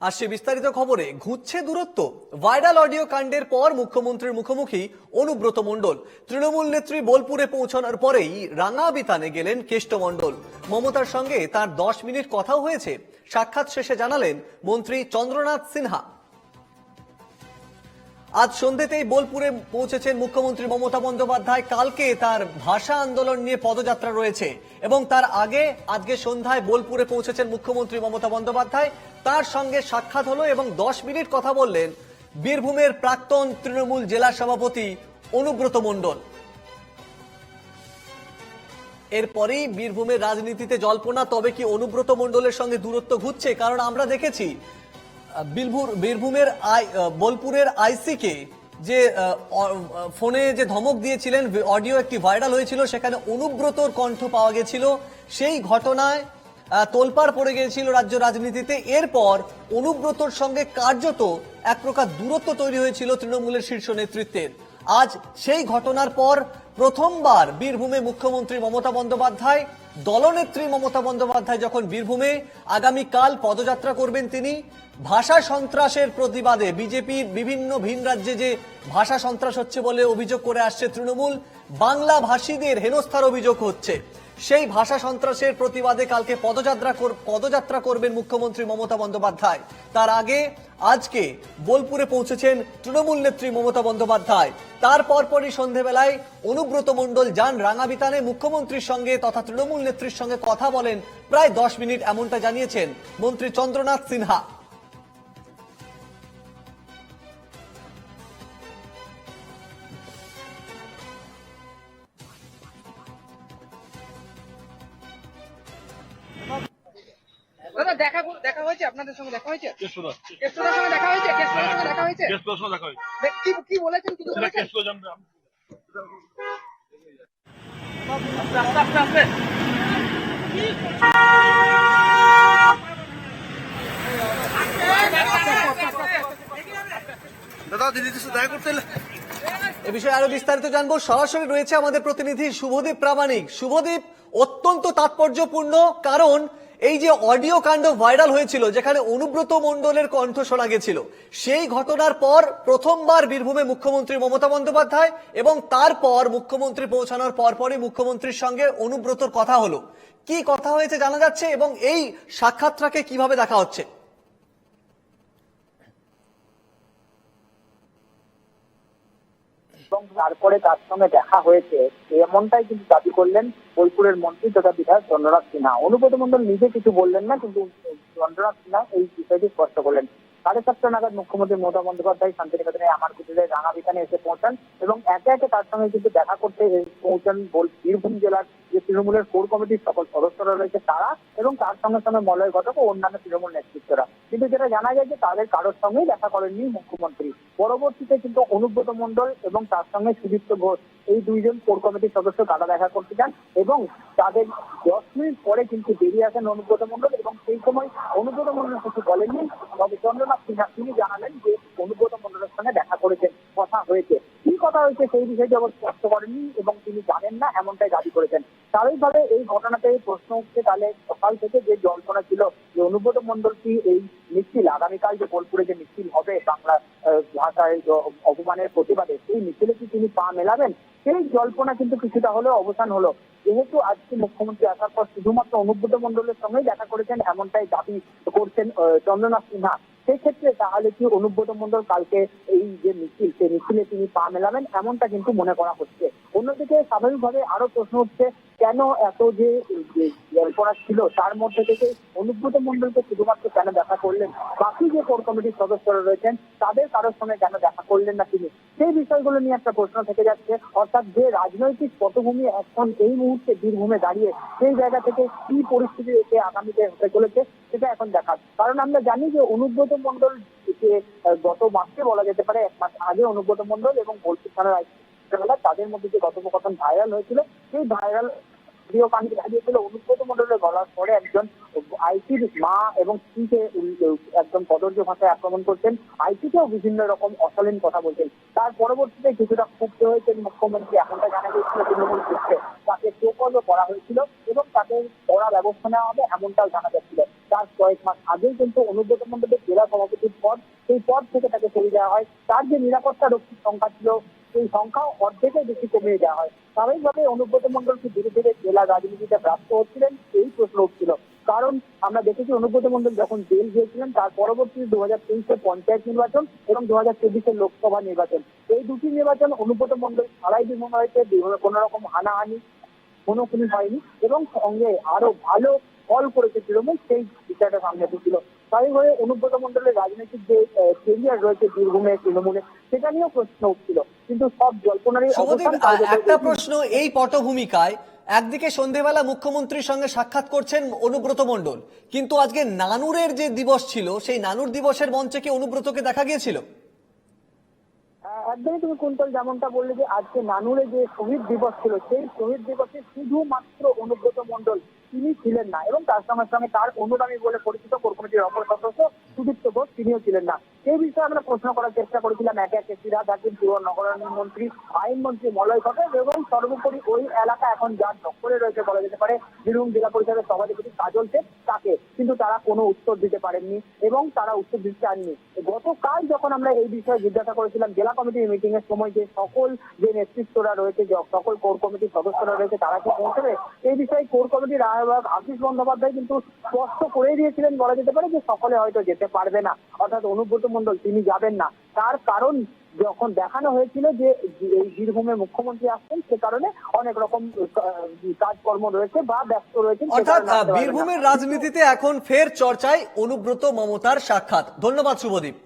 আসছে বিস্তারিত খবরে ঘুরছে দূরত্ব। ভাইরাল অডিও কাণ্ডের পর মুখ্যমন্ত্রীর মুখোমুখি অনুব্রত মণ্ডল। তৃণমূল নেত্রী বোলপুরে পৌঁছানোর পরেই রাঙা বিতানে গেলেন কেষ্ট মণ্ডল। মমতার সঙ্গে তার দশ মিনিট কথাও হয়েছে। সাক্ষাৎ শেষে জানালেন মন্ত্রী চন্দ্রনাথ সিনহা। আজ সন্ধ্যেতেই বোলপুরে পৌঁছেছেন মুখ্যমন্ত্রী মমতা বন্দ্যোপাধ্যায়। কালকে তার ভাষা আন্দোলন নিয়ে পদযাত্রা রয়েছে এবং তার আগে আজকে সন্ধ্যায় বোলপুরে পৌঁছেছেন মুখ্যমন্ত্রী মমতা বন্দ্যোপাধ্যায়। তার সঙ্গে সাক্ষাৎ হলো এবং দশ মিনিট কথা বললেন বীরভূমের প্রাক্তন তৃণমূল জেলা সভাপতি অনুব্রত মণ্ডল। এরপরেই বীরভূমের রাজনীতিতে জল্পনা, তবে কি অনুব্রত মণ্ডলের সঙ্গে দূরত্ব ঘুরছে? কারণ আমরা দেখেছি আহ, বীরভূর বীরভূমের আই বোলপুরের আইসিকে যে ফোনে যে ধমক দিয়েছিলেন অডিও একটি ভাইরাল হয়েছিল সেখানে অনুব্রতর কণ্ঠ পাওয়া গেছিল। সেই ঘটনায় তোলপাড় পড়ে গিয়েছিল রাজ্য রাজনীতিতে। এরপর অনুব্রতর সঙ্গে কার্যত এক প্রকার দূরত্ব তৈরি হয়েছিল তৃণমূলের শীর্ষ নেতৃত্বের। আজ সেই ঘটনার পর প্রথমবার বীরভূমে মুখ্যমন্ত্রী মমতা বন্দ্যোপাধ্যায়, দলনেত্রী মমতা বন্দ্যোপাধ্যায় যখন বীরভূমে আগামীকাল পদযাত্রা করবেন তিনি, ভাষা সন্ত্রাসের প্রতিবাদে বিজেপির বিভিন্ন ভিন রাজ্যে যে ভাষা সন্ত্রাস হচ্ছে বলে অভিযোগ করে আসছে তৃণমূল বাংলা ভাষীদের হেনস্থার অভিযোগ হচ্ছে। সেই ভাষা সন্ত্রাসের প্রতিবাদে কালকে পদযাত্রা পদযাত্রা করবেন মুখ্যমন্ত্রী মমতা বন্দ্যোপাধ্যায়। তার আগে আজকে বোলপুরে পৌঁছেছেন তৃণমূল নেত্রী মমতা বন্দ্যোপাধ্যায়। তার পরপরই সন্ধেবেলায় অনুব্রত মণ্ডল, যান রাঙাবিতানে মুখ্যমন্ত্রীর সঙ্গে তথা তৃণমূল নেত্রীর সঙ্গে কথা বলেন। প্রায় দশ মিনিট এমনটা জানিয়েছেন মন্ত্রী চন্দ্রনাথ সিনহা। হয়েছে? আপনাদের সঙ্গে দেখা হয়েছে? কেষ্টদা কেষ্টদার সঙ্গে দেখা হয়েছে? কেষ্টদার সঙ্গে দেখা হয়েছে? কেস করার দেখা হয়েছে? কি কি বলেছেন? কিছু আস্তে আস্তে আস্তে দাদা সাথে দেখা করতে এ বিষয়ে আরও বিস্তারিত জানব। সরাসরি রয়েছে আমাদের প্রতিনিধি শুভদীপ প্রামাণিক। শুভদীপ অত্যন্ত তাৎপর্যপূর্ণ কারণ এই যে অডিও কাণ্ড ভাইরাল হয়েছিল, যেখানে অনুব্রত মণ্ডলের কণ্ঠ শোনা গেছিল, সেই ঘটনার পর প্রথমবার বীরভূমে মুখ্যমন্ত্রী মমতা বন্দ্যোপাধ্যায় এবং তারপর মুখ্যমন্ত্রী পৌঁছানোর পরপরই মুখ্যমন্ত্রীর সঙ্গে অনুব্রতর কথা হলো। কি কথা হয়েছে জানা যাচ্ছে এবং এই সাক্ষাৎটাকে কীভাবে দেখা হচ্ছে? এবং তারপরে তার সঙ্গে দেখা হয়েছে এমনটাই কিন্তু দাবি করলেন বোলপুরের মন্ত্রী তথা বিধায়ক চন্দ্রনাথ সিনহা। অনুব্রত মন্ডল নিজে কিছু বললেন না, কিন্তু চন্দ্রনাথ সিনহা এই বিষয়টি স্পষ্ট করলেন। সাড়ে সাতটা নাগাদ মুখ্যমন্ত্রী মমতা বন্দ্যোপাধ্যায় শান্তিনিকেতনে আমার কুটিরে রাঙাবিতানে এসে পৌঁছান এবং একে একে তার সঙ্গে কিন্তু দেখা করতে পৌঁছান বীরভূম জেলার যে তৃণমূলের কোর কমিটির সকল সদস্যরা রয়েছে তারা এবং তার সঙ্গে সঙ্গে মলয় ঘটক ও অন্যান্য তৃণমূল নেতৃত্বরা। কিন্তু যেটা জানা যায় যে তাদের কারোর সঙ্গেই দেখা করেননি মুখ্যমন্ত্রী। পরবর্তীতে কিন্তু অনুব্রত মণ্ডল এবং তার সঙ্গে সুদীপ্ত ঘোষ এই দুইজন কোর কমিটির সদস্য তারা দেখা করতে যান এবং তাদের দশ মিনিট পরে কিন্তু বেরিয়ে আসেন অনুব্রত মণ্ডল এবং সেই সময় অনুব্রত মণ্ডল কিছু বলেননি। তবে চন্দ্রনাথ সিনহা, তিনি জানালেন যে অনুব্রত মণ্ডলের সঙ্গে দেখা করেছেন, কথা হয়েছে। কি কথা হয়েছে সেই বিষয়টি আবার স্পষ্ট করেননি এবং তিনি জানেন না, এমনটাই দাবি করেছেন। স্বাভাবিকভাবে এই ঘটনাতে প্রশ্ন উঠছে তাহলে সকাল থেকে যে জল্পনা ছিল যে অনুব্রত মণ্ডল কি এই মিছিল, আগামীকাল যে বোলপুরে যে মিছিল হবে বাংলা ভাষায় অপমানের প্রতিবাদে, সেই মিছিলে কি তিনি পা মেলাবেন? সেই জল্পনা কিন্তু কিছুটা হলেও অবসান হলো। যেহেতু আজকে মুখ্যমন্ত্রী আসার পর শুধুমাত্র অনুব্রত মন্ডলের সঙ্গেই দেখা করেছেন, এমনটাই দাবি করছেন চন্দ্রনাথ সিনহা। সেক্ষেত্রে তাহলে কি অনুব্রত মণ্ডল কালকে এই যে মিছিল, সেই মিছিলে তিনি পা মেলাবেন? এমনটা কিন্তু মনে করা হচ্ছে। অন্যদিকে স্বাভাবিকভাবে আরও প্রশ্ন উঠছে, কেন এত যে জল্পনা ছিল, তার মধ্যে থেকে অনুব্রত মণ্ডলকে শুধুমাত্র কেন দেখা করলেন? বাকি যে কোর কমিটির সদস্যরা রয়েছেন, তাদের কারোর সঙ্গে কেন দেখা করলেন না তিনি? সেই বিষয়গুলো নিয়ে একটা প্রশ্ন থেকে যাচ্ছে। অর্থাৎ যে রাজনৈতিক পটভূমি এখন এই মুহূর্তে বীরভূমে দাঁড়িয়ে, সেই জায়গা থেকে কি পরিস্থিতি এসে আগামীতে হতে চলেছে, সেটা এখন দেখার। কারণ আমরা জানি যে অনুব্রত মন্ডল যে গত মাসে বলা যেতে পারে, এক মাস আগে অনুব্রত মণ্ডল এবং বোলপুর থানার তাদের মধ্যে যে কথোপকথন ভাইরাল হয়েছিল, সেই ভাইরাল ভিডিও কান্ডে দাঁড়িয়েছিল অনুব্রত মণ্ডলের গলার পরে একজন আইসির মা এবং স্ত্রীকে একদম কদর্য ভাষায় আক্রমণ করছেন। আইসিকেও বিভিন্ন রকম অশালীন কথা বলছেন। তার পরবর্তীতে কিছুটা ক্ষুব্ধ হয়েছেন মুখ্যমন্ত্রী এমনটা জানা গিয়েছিল তৃণমূল সূত্রে তাকে চোখলও করা হয়েছিল এবং তাকে কড়া ব্যবস্থা নেওয়া হবে এমনটাও জানা যাচ্ছিল। তার কয়েক মাস আগেই কিন্তু অনুব্রত মন্ডলের জেলা সভাপতির পদ, সেই পদ থেকে তাকে সরিয়ে দেওয়া হয়। তার যে নিরাপত্তা রক্ষীর সংখ্যা ছিল, সেই সংখ্যাও অর্ধেকের বেশি কমিয়ে দেওয়া হয়। স্বাভাবিকভাবে অনুব্রত মন্ডল কি ধীরে ধীরে জেলা রাজনীতিতে প্রাপ্ত হচ্ছিলেন। এই প্রশ্ন আমরা দেখেছি অনুব্রত মন্ডল যখন জেল গিয়েছিলেন তার পরবর্তী দু হাজার তেইশে পঞ্চায়েত নির্বাচন এবং দু হাজার চব্বিশের লোকসভা নির্বাচন। এই দুটি নির্বাচন অনুব্রত মন্ডল ছাড়াই বিভিন্ন হয়েছে কোনো রকম হানাহানি কোনো কোনো হয়নি এবং সঙ্গে আরও ভালো ফল করেছে তৃণমূল সেই বিষয়টা সামনে এসেছিল। স্বাভাবিকভাবে অনুব্রত মন্ডলের রাজনৈতিক যে কেরিয়ার রয়েছে বীরভূমে তৃণমূলে সেটা নিয়েও প্রশ্ন উঠছিল। কিন্তু সব জল্পনারই একটা প্রশ্ন এই পটভূমিকায় একদিকে সন্ধেবেলা মুখ্যমন্ত্রীর সঙ্গে সাক্ষাৎ করছেন অনুব্রত মণ্ডল। কিন্তু আজকে নানুরের যে দিবস ছিল সেই নানুর দিবসের মঞ্চে কি অনুব্রতকে দেখা গিয়েছিল? আহ, একদমই তুমি কুন্তল যেমনটা বললে যে আজকে নানুরে যে শহীদ দিবস ছিল সেই শহীদ দিবসে শুধুমাত্র অনুব্রত মন্ডল তিনি ছিলেন না এবং তার সঙ্গে সঙ্গে তার অনুগামী বলে পরিচিত কোর কমিটির অপর সদস্য সুদীপ্ত ঘোষ তিনিও ছিলেন না। এই বিষয়ে আমরা প্রশ্ন করার চেষ্টা করেছিলাম একে একে সিরাজ হাকিম পুর নগরায়ণ মন্ত্রী, আইনমন্ত্রী মলয় ঘটক এবং সর্বোপরি ওই এলাকা এখন যার দখলে রয়েছে বলা যেতে পারে। বীরভূম জেলা পরিষদের সভাধিপতি কাজল শেখ তাকে কিন্তু তারা কোনো উত্তর দিতে পারেননি এবং তারা উত্তর দিতে চাননি। গতকাল যখন আমরা এই বিষয়ে জিজ্ঞাসা করেছিলাম, জেলা কমিটির মিটিং এর সময় যে সকল যে নেতৃত্বরা রয়েছে সকল কোর কমিটির সদস্যরা রয়েছে, তারা কি পৌঁছবে? এই বিষয়ে কোর কমিটির আহ্বায়ক আশিস বন্দ্যোপাধ্যায় কিন্তু স্পষ্ট করে দিয়েছিলেন, বলা যেতে পারে যে সকলে হয়তো যেতে পারবে না। অর্থাৎ অনুব্রত মন্ডল তিনি যাবেন না। তার কারণ যখন দেখানো হয়েছিল যে এই বীরভূমে মুখ্যমন্ত্রী আসছেন সে কারণে অনেক রকম কাজকর্ম রয়েছে বা ব্যস্ত রয়েছে অর্থাৎ। বীরভূমের রাজনীতিতে এখন ফের চর্চায় অনুব্রত মমতার সাক্ষাৎ ধন্যবাদ শুভদীপ